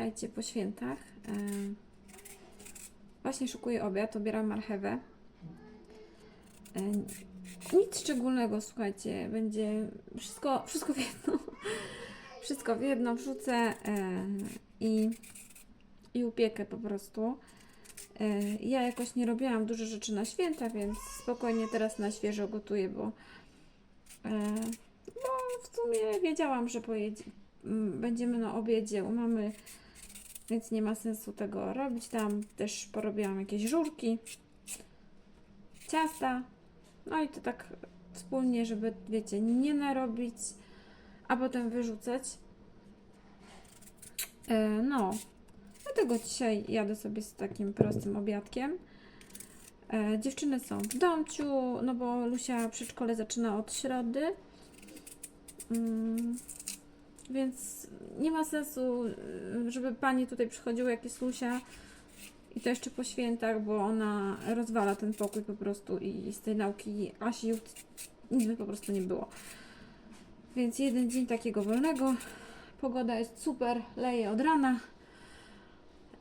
Witajcie po świętach. E, Właśnie szykuję obiad, obieram marchewę. E, Nic szczególnego, słuchajcie, będzie wszystko, wszystko w jedno. Wszystko w jedno wrzucę e, i, i upiekę po prostu. Ja jakoś nie robiłam dużo rzeczy na święta, więc spokojnie teraz na świeżo gotuję, bo, bo w sumie wiedziałam, że pojedzie, będziemy na obiedzie u mamy, więc nie ma sensu tego robić. Tam też porobiłam jakieś żurki, ciasta, no i to tak wspólnie, żeby wiecie, nie narobić, a potem wyrzucać. E, no, dlatego dzisiaj jadę sobie z takim prostym obiadkiem. E, dziewczyny są w domciu, no bo Lusia przedszkole zaczyna od środy. Mm, więc nie ma sensu, żeby pani tutaj przychodziła jak jest Lusia i to jeszcze po świętach, bo ona rozwala ten pokój po prostu i z tej nauki Asi nic by po prostu nie było. Więc jeden dzień takiego wolnego. Pogoda jest super, leje od rana.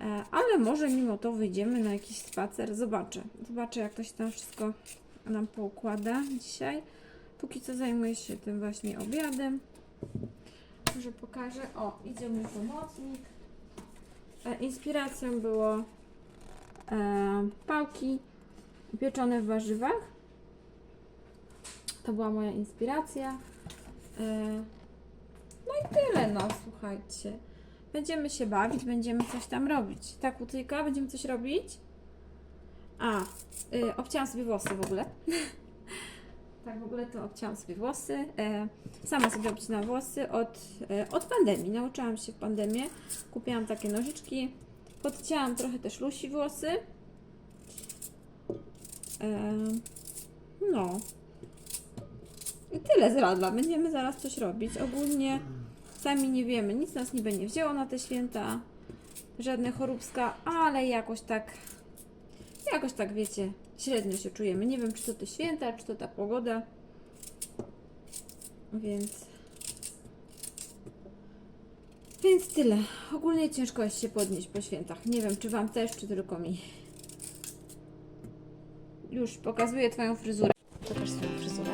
E, Ale może mimo to wyjdziemy na jakiś spacer. Zobaczę. Zobaczę, jak to się tam wszystko nam poukłada dzisiaj. Póki co zajmuję się tym właśnie obiadem. Może pokażę. O, idzie mój pomocnik. E, inspiracją było e, pałki pieczone w warzywach. To była moja inspiracja. E, no i tyle, no słuchajcie. Będziemy się bawić, będziemy coś tam robić. Tak, Łucyjka, będziemy coś robić? A, y, obcięłam sobie włosy w ogóle. tak, w ogóle to obcięłam sobie włosy. E, sama sobie obcinam włosy od, e, od pandemii. Nauczyłam się w pandemii. Kupiłam takie nożyczki. Podcięłam trochę też Lusi włosy. E, no. I tyle z radla. Będziemy zaraz coś robić. Ogólnie sami nie wiemy. Nic nas niby nie wzięło na te święta. Żadne choróbska, ale jakoś tak jakoś tak wiecie, średnio się czujemy. Nie wiem, czy to te święta, czy to ta pogoda. Więc. Więc tyle. Ogólnie ciężko jest się podnieść po świętach. Nie wiem, czy Wam też, czy tylko mi. Już pokazuję Twoją fryzurę. Pokaż swoją fryzurę.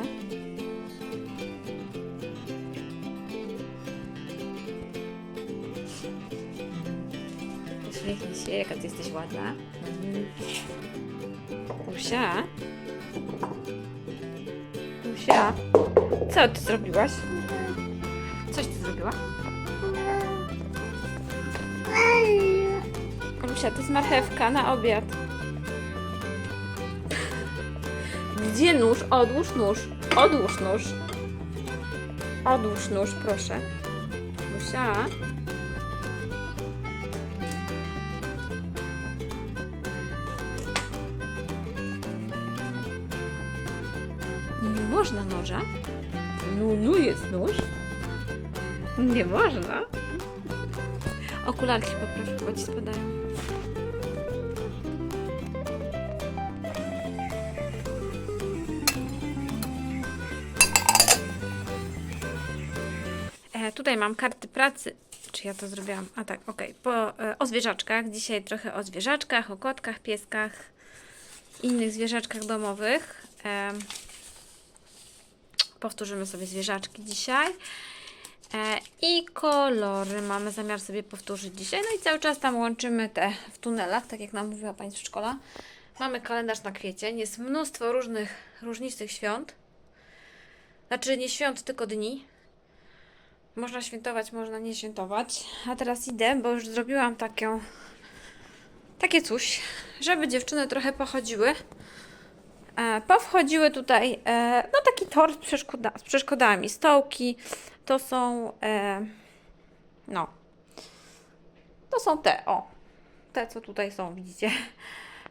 Uśmiechnij się, jaka Ty jesteś ładna. Usia? Usia? Co Ty zrobiłaś? Coś Ty zrobiła? Olusia, to jest marchewka na obiad. Gdzie nóż? Odłóż nóż. Odłóż nóż. Odłóż nóż, proszę. Lusia. Można noża. No, no jest nóż. Nie można. Okularki poproszę, bo ci spadają. E, tutaj mam karty pracy. Czy ja to zrobiłam? A tak, okej. Po e, O zwierzaczkach. Dzisiaj trochę o zwierzaczkach, o kotkach, pieskach, innych zwierzaczkach domowych. Em, powtórzymy sobie zwierzaczki dzisiaj. E, I kolory mamy zamiar sobie powtórzyć dzisiaj. No i cały czas tam łączymy te w tunelach, tak jak nam mówiła pani z przedszkola. Mamy kalendarz na kwiecień. Jest mnóstwo różnych, różnistych świąt. Znaczy nie świąt, tylko dni. Można świętować, można nie świętować. A teraz idę, bo już zrobiłam taką, takie coś, żeby dziewczyny trochę pochodziły. E, powchodziły tutaj, e, no taki tor z, przeszkoda, z przeszkodami. Stołki to są, e, no, to są te, o, te co tutaj są, widzicie.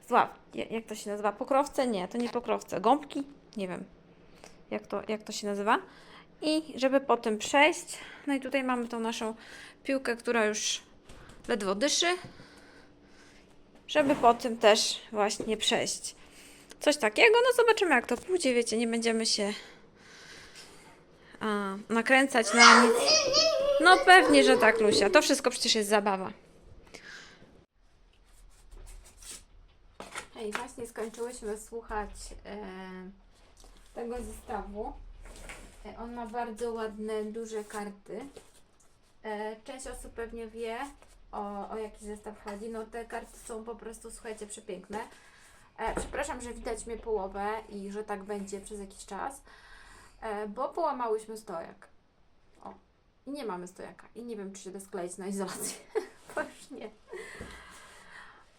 Zła, ja- jak to się nazywa? Pokrowce? Nie, to nie pokrowce. Gąbki? Nie wiem, jak to, jak to się nazywa. I żeby po tym przejść, no i tutaj mamy tą naszą piłkę, która już ledwo dyszy, żeby po tym też właśnie przejść coś takiego. No zobaczymy, jak to pójdzie. Wiecie, nie będziemy się a, nakręcać na nic. No pewnie, że tak, Lusia. To wszystko przecież jest zabawa. Hej, właśnie skończyłyśmy słuchać e, tego zestawu. E, on ma bardzo ładne, duże karty. E, część osób pewnie wie, o, o jaki zestaw chodzi. No te karty są po prostu, słuchajcie, przepiękne. E, przepraszam, że widać mnie połowę i że tak będzie przez jakiś czas, e, bo połamałyśmy stojak. O, i nie mamy stojaka. I nie wiem, czy się da skleić na izolację. bo już nie.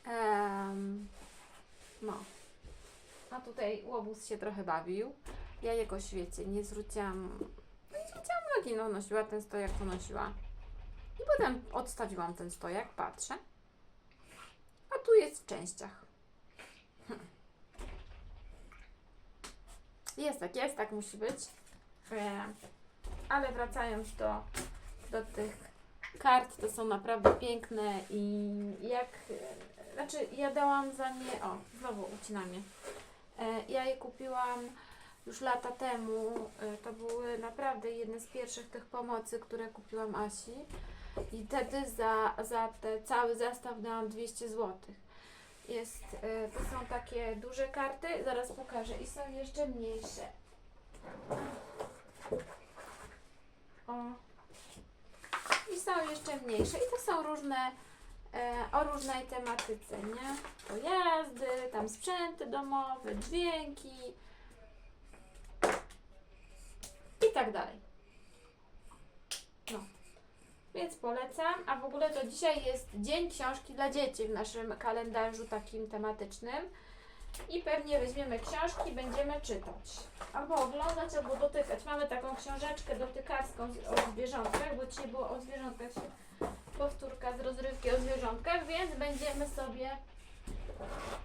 Em, no. A tutaj łobuz się trochę bawił. Ja jakoś, wiecie, nie zwróciłam... Nie zwróciłam uwagi, no nosiła ten stojak, to nosiła. I potem odstawiłam ten stojak, patrzę. A tu jest w częściach. Jest tak, jest tak, musi być. E, ale wracając do, do tych kart, to są naprawdę piękne i jak... Znaczy, ja dałam za nie... O, znowu ucina mnie. E, ja je kupiłam już lata temu. E, to były naprawdę jedne z pierwszych tych pomocy, które kupiłam Asi. I wtedy za, za te cały zestaw dałam 200 zł. Jest, e, to są takie duże karty, zaraz pokażę. I są jeszcze mniejsze. O. I są jeszcze mniejsze. I to są różne, e, o różnej tematyce, nie? Pojazdy, tam sprzęty domowe, dźwięki i tak dalej. No. Więc polecam. A w ogóle to dzisiaj jest Dzień Książki dla Dzieci w naszym kalendarzu takim tematycznym. I pewnie weźmiemy książki, będziemy czytać. Albo oglądać, albo dotykać. Mamy taką książeczkę dotykarską o zwierzątkach, bo dzisiaj było o zwierzątkach powtórka z rozrywki o zwierzątkach, więc będziemy sobie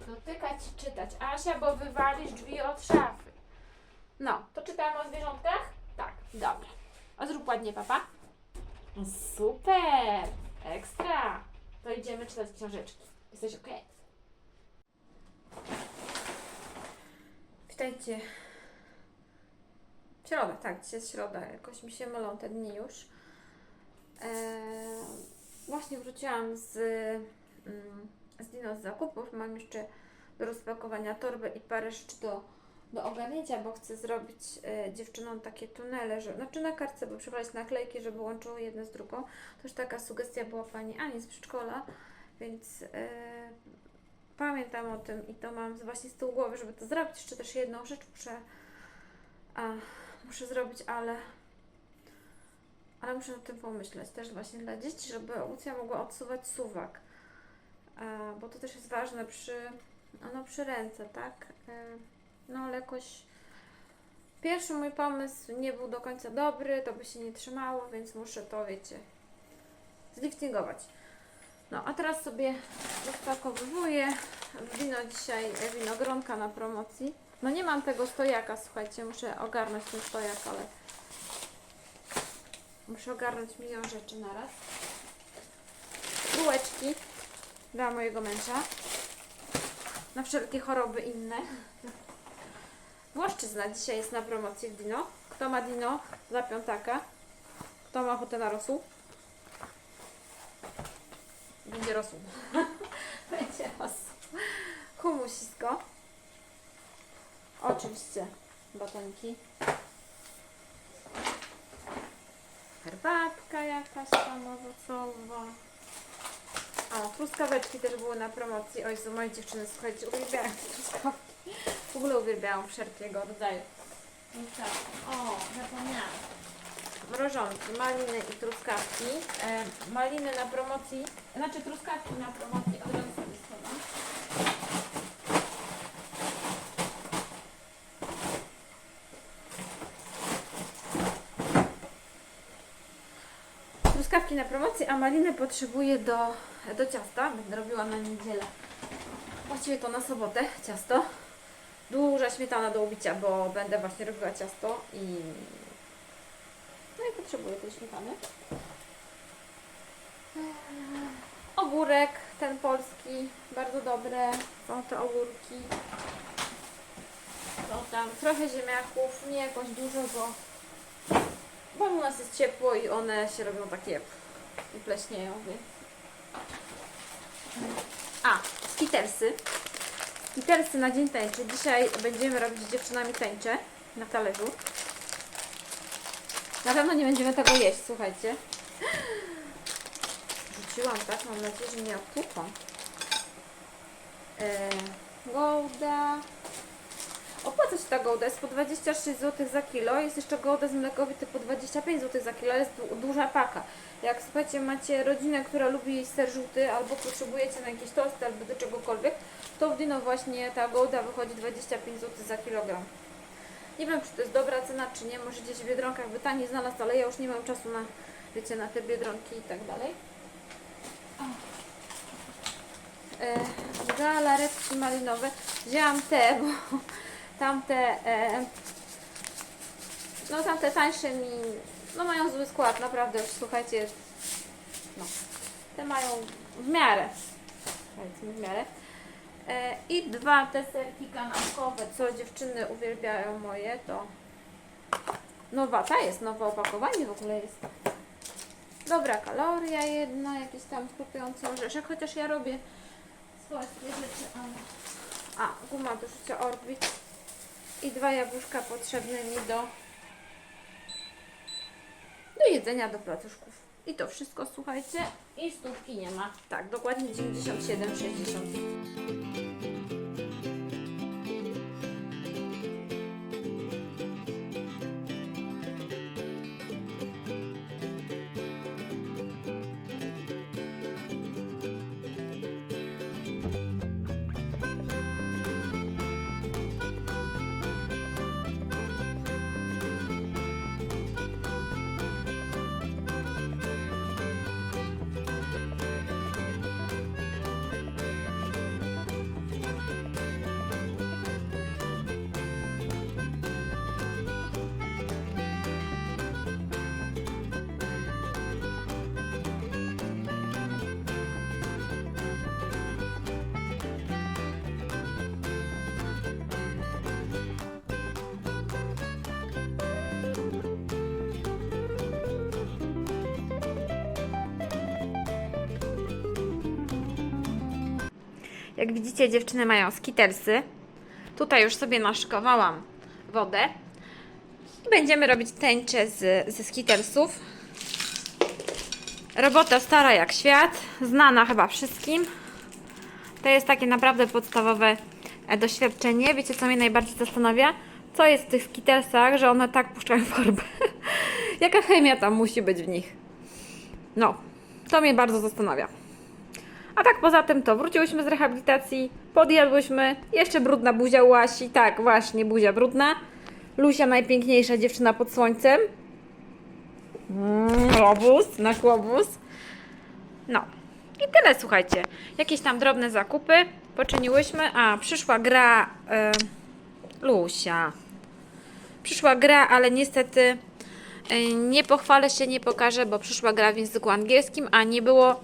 dotykać i czytać. Asia, bo wywalisz drzwi od szafy. No, to czytamy o zwierzątkach? Tak, dobra. A zrób ładnie, papa. Super! Ekstra! To idziemy czytać książeczki. Jesteś ok? Witajcie. Środa, tak, dzisiaj jest środa. Jakoś mi się mylą te dni już. Eee, właśnie wróciłam z, mm, z Dino z zakupów. Mam jeszcze do rozpakowania torbę i parę rzeczy do, do ogarnięcia, bo chcę zrobić e, dziewczynom takie tunele, że, znaczy na kartce, bo przebrać naklejki, żeby łączyły jedne z drugą. Też taka sugestia była Pani Ani z przedszkola, więc e, pamiętam o tym i to mam właśnie z tyłu głowy, żeby to zrobić. Jeszcze też jedną rzecz muszę, a, muszę zrobić, ale ale muszę nad tym pomyśleć też właśnie dla dzieci, żeby Lucja mogła odsuwać suwak. E, bo to też jest ważne przy, no, przy ręce, tak? E, no ale jakoś pierwszy mój pomysł nie był do końca dobry, to by się nie trzymało, więc muszę to, wiecie, zliftingować. No, a teraz sobie rozpakowuję wino dzisiaj, e, winogronka na promocji. No nie mam tego stojaka, słuchajcie, muszę ogarnąć ten stojak, ale muszę ogarnąć milion rzeczy naraz. Bułeczki dla mojego męża. Na wszelkie choroby inne. Włoszczyzna dzisiaj jest na promocji w Dino. Kto ma Dino za piątaka? Kto ma ochotę na rosół? Będzie rosół. Będzie rosół. Humusisko. Oczywiście batonki. Herbatka jakaś tam owocowa. O, truskaweczki też były na promocji. Oj, są moje dziewczyny, słuchajcie, uwielbiają truskawki. W ogóle uwielbiają wszelkiego rodzaju. No tak. O, zapomniałam. Mrożonki, maliny i truskawki. E, maliny na promocji, znaczy truskawki na promocji, od razu sobie schowam. Truskawki na promocji, a maliny potrzebuję do, do ciasta. Będę robiła na niedzielę. Właściwie to na sobotę ciasto. Duża śmietana do ubicia, bo będę właśnie robiła ciasto i no i potrzebuję tej śmietany. Ogórek, ten polski, bardzo dobre. Są te ogórki. Tam trochę ziemniaków, nie jakoś dużo, bo, bo nas jest ciepło i one się robią takie i pleśnieją, więc... A, skitersy. Skitersy na dzień tańczy. Dzisiaj będziemy robić z dziewczynami tańcze na talerzu. Na pewno nie będziemy tego jeść, słuchajcie. Rzuciłam, tak? Mam nadzieję, że nie odtłuką. Eee, Golda. Opłaca się ta Golda, jest po 26 zł za kilo. Jest jeszcze Golda z mlekowity po 25 zł za kilo, jest du- duża paka. Jak słuchajcie, macie rodzinę, która lubi ser żółty, albo potrzebujecie na jakieś tosty, albo do czegokolwiek, to w Dino właśnie ta Golda wychodzi 25 zł za kilogram. Nie wiem, czy to jest dobra cena, czy nie. Może gdzieś w Biedronkach by taniej znalazł, ale ja już nie mam czasu na, wiecie, na te Biedronki i tak dalej. E, galaretki malinowe. Wzięłam te, bo tamte, e, no tamte tańsze mi, no mają zły skład, naprawdę, słuchajcie, no, te mają w miarę, w miarę. E, I dwa deserki kanapkowe, co dziewczyny uwielbiają moje, to nowa, ta jest, nowe opakowanie w ogóle jest. Dobra kaloria jedna, jakiś tam chrupiący orzeszek, chociaż ja robię swoje rzeczy. A, guma do rzucia Orbit i dwa jabłuszka potrzebne mi do do jedzenia, do placuszków. I to wszystko, słuchajcie. I stówki nie ma. Tak, dokładnie 97,60. Jak widzicie, dziewczyny mają skitelsy. Tutaj już sobie naszykowałam wodę. I będziemy robić tęcze z, ze skitelsów. Robota stara jak świat, znana chyba wszystkim. To jest takie naprawdę podstawowe e, doświadczenie. Wiecie, co mnie najbardziej zastanawia? Co jest w tych skitelsach, że one tak puszczają farbę? Jaka chemia tam musi być w nich? No, to mnie bardzo zastanawia. A tak poza tym to wróciłyśmy z rehabilitacji, podjadłyśmy, jeszcze brudna buzia Łasi, tak właśnie, buzia brudna. Lusia najpiękniejsza dziewczyna pod słońcem. Mm, Łobuz, na łobuz. No. I tyle, słuchajcie. Jakieś tam drobne zakupy poczyniłyśmy. A, przyszła gra e, Lusia. Przyszła gra, ale niestety e, nie pochwalę się, nie pokażę, bo przyszła gra w języku angielskim, a nie było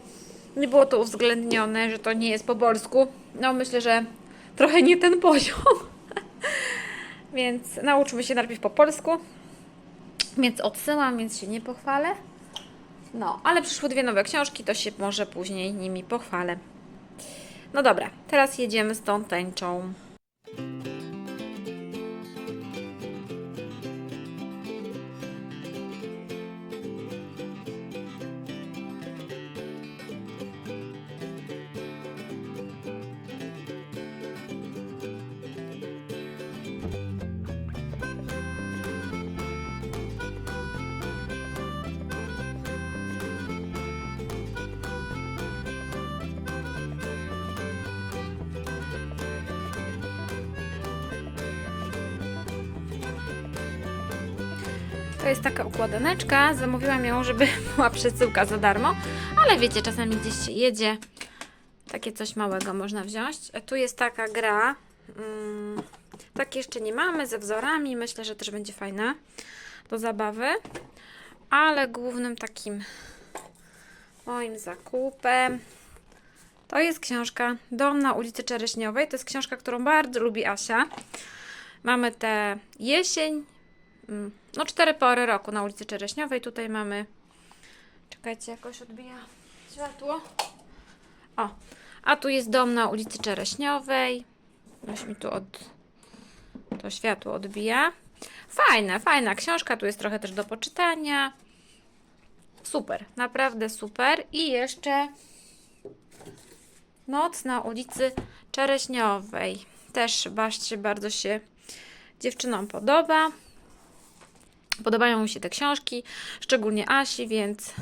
nie było to uwzględnione, że to nie jest po polsku. No myślę, że trochę nie ten poziom. więc nauczmy się najpierw po polsku. Więc odsyłam, więc się nie pochwalę. No, ale przyszły dwie nowe książki, to się może później nimi pochwalę. No dobra, teraz jedziemy z tą tęczą. To jest taka układaneczka. Zamówiłam ją, żeby była przesyłka za darmo, ale wiecie, czasami gdzieś się jedzie. Takie coś małego można wziąć. E, Tu jest taka gra. Mm, tak jeszcze nie mamy ze wzorami. Myślę, że też będzie fajna do zabawy. Ale głównym takim moim zakupem to jest książka Dom na ulicy Czereśniowej. To jest książka, którą bardzo lubi Asia. Mamy tę jesień, mm, no cztery pory roku na ulicy Czereśniowej. Tutaj mamy, czekajcie, jakoś odbija światło. O, a tu jest dom na ulicy Czereśniowej. Już mi tu od, to światło odbija. Fajna, fajna książka. Tu jest trochę też do poczytania. Super, naprawdę super. I jeszcze Noc na ulicy Czereśniowej. Też baczcie, bardzo się dziewczynom podoba. Podobają mi się te książki, szczególnie Asi, więc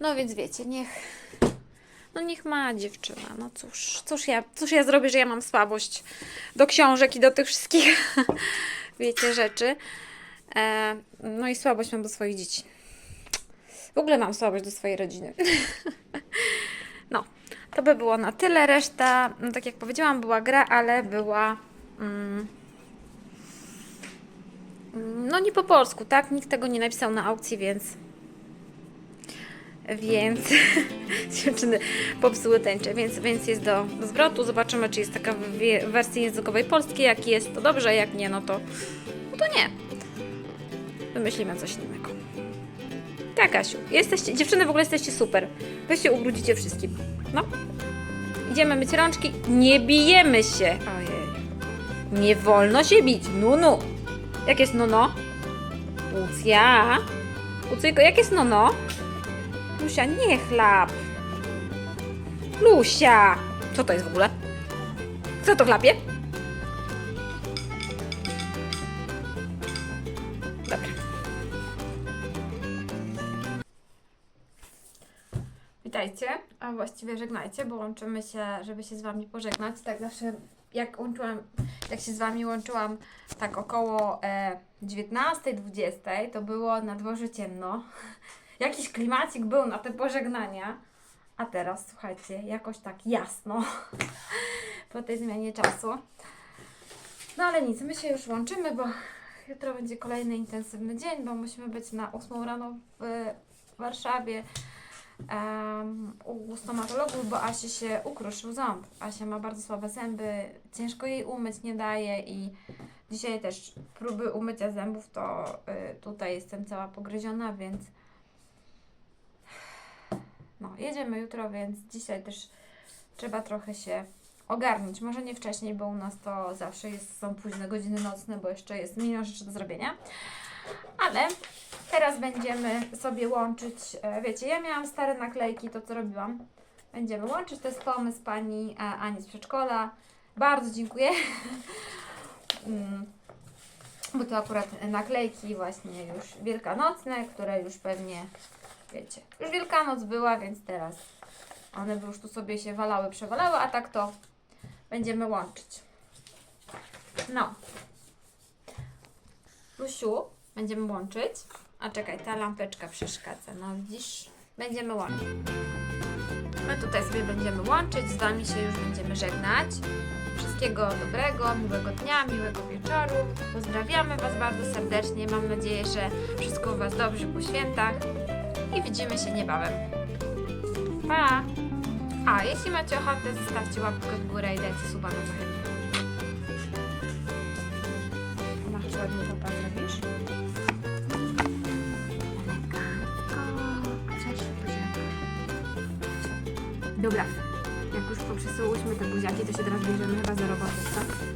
no więc wiecie, niech no niech ma dziewczyna. No cóż, cóż ja, cóż ja zrobię, że ja mam słabość do książek i do tych wszystkich wiecie rzeczy. E, no i słabość mam do swoich dzieci. W ogóle mam słabość do swojej rodziny. No, to by było na tyle. Reszta, no, tak jak powiedziałam, była gra, ale była. Mm, no nie po polsku, tak? Nikt tego nie napisał na aukcji, więc. Więc dziewczyny popsuły tęczę, więc, więc jest do, zwrotu. Zobaczymy, czy jest taka w wersji językowej polskiej. Jak jest, to dobrze, jak nie, no to, no to nie. Wymyślimy coś innego. Tak, Asiu. Jesteście, dziewczyny w ogóle jesteście super. Wy się ubrudzicie wszystkim. No. Idziemy myć rączki. Nie bijemy się. Ojej. Nie wolno się bić. No, no. Jak jest no, no? Lucja. Lucyjko, jak jest no, no? Lusia, nie chlap. Lusia. Co to jest w ogóle? Co to chlapie? Dobra. Witajcie, a właściwie żegnajcie, bo łączymy się, żeby się z Wami pożegnać. Tak zawsze, jak łączyłam, jak się z Wami łączyłam tak około e, 19-20, to było na dworze ciemno. Jakiś klimacik był na te pożegnania. A teraz, słuchajcie, jakoś tak jasno po tej zmianie czasu. No ale nic, my się już łączymy, bo jutro będzie kolejny intensywny dzień, bo musimy być na 8 rano w Warszawie em, u stomatologów, bo Asi się ukruszył ząb. Asia ma bardzo słabe zęby, ciężko jej umyć nie daje i dzisiaj też próby umycia zębów, to y, tutaj jestem cała pogryziona, więc no, jedziemy jutro, więc dzisiaj też trzeba trochę się ogarnąć. Może nie wcześniej, bo u nas to zawsze jest, są późne godziny nocne, bo jeszcze jest milion rzeczy do zrobienia. Ale teraz będziemy sobie łączyć, e, wiecie, ja miałam stare naklejki, to co robiłam. Będziemy łączyć, to jest pomysł pani e, Ani z przedszkola. Bardzo dziękuję. Mm, Bo to akurat naklejki właśnie już wielkanocne, które już pewnie, wiecie, już Wielkanoc była, więc teraz one by już tu sobie się walały, przewalały, a tak to będziemy łączyć. No. Lusiu, będziemy łączyć. A czekaj, ta lampeczka przeszkadza. No widzisz? Będziemy łączyć. My tutaj sobie będziemy łączyć, z Wami się już będziemy żegnać. Wszystkiego dobrego, miłego dnia, miłego wieczoru. Pozdrawiamy Was bardzo serdecznie. Mam nadzieję, że wszystko u Was dobrze po świętach. I widzimy się niebawem. Pa! A, jeśli macie ochotę, zostawcie łapkę w górę i dajcie suba na zachętę. Masz ładnie to pan Dobra, jak już poprzesyłałyśmy te buziaki, to się teraz bierzemy chyba za robotę, tak?